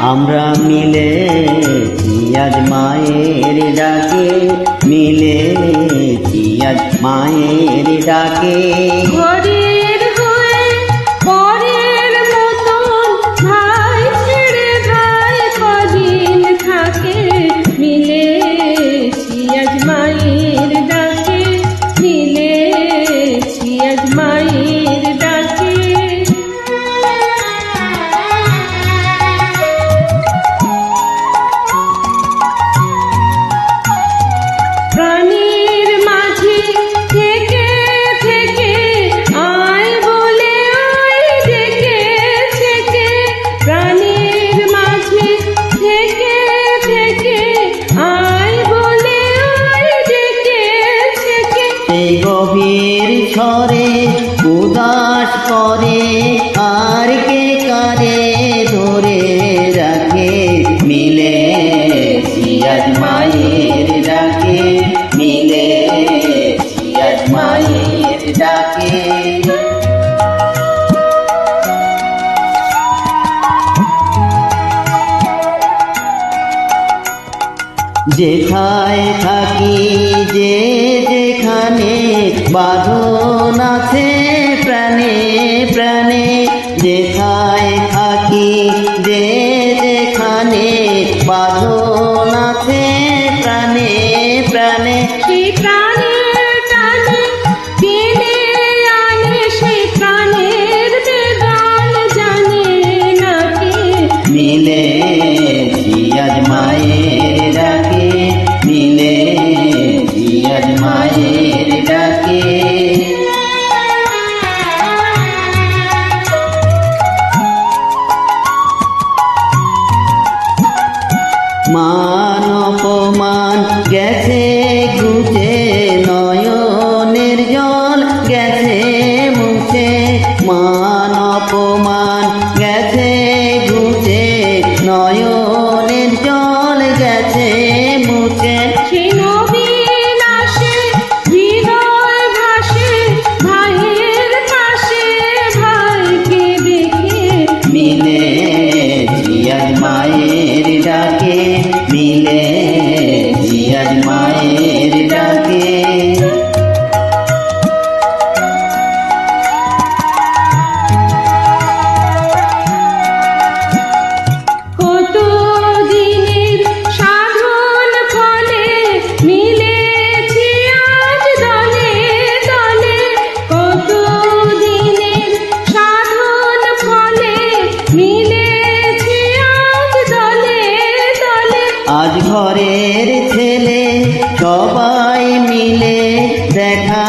আমরা মিলে আজ মায়ের ডাকে মিলে আজ মায়ের ডাকে। ঘরের ছরে উদাস করে, আর কে কারে ধরে রাখে? মিলে সিয়াজ মায়ের ডাকে, মিলে সিয়াজ মায়ের ডাকে। যেথায় থাকি, যে যেখানে বাঁধন আছে প্রাণে প্রাণে যেথায় থাকি যে যেখানে বাঁধন আছে প্রাণে মান অপমান। গেছে গুছে নয়নের জল গেছে মুছে মান অপমান। গেছে ঘরের ছেলে সবাই মিলে দেখা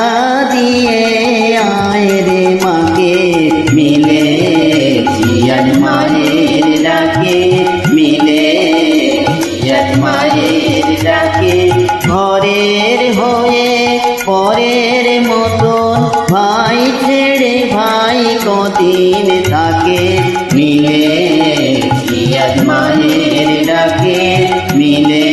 দিয়ে আয় রে মাকে। মিলে জিয়াজ মায়ের ডাকে, মিলে জিয়াজ মায়ের ডাকে। ঘরের হয়ে পরের মতন ভাই ছেড়ে ভাই কদিন থাকে। মিলে জিয়াজ মায়ের ডাকে। মিলে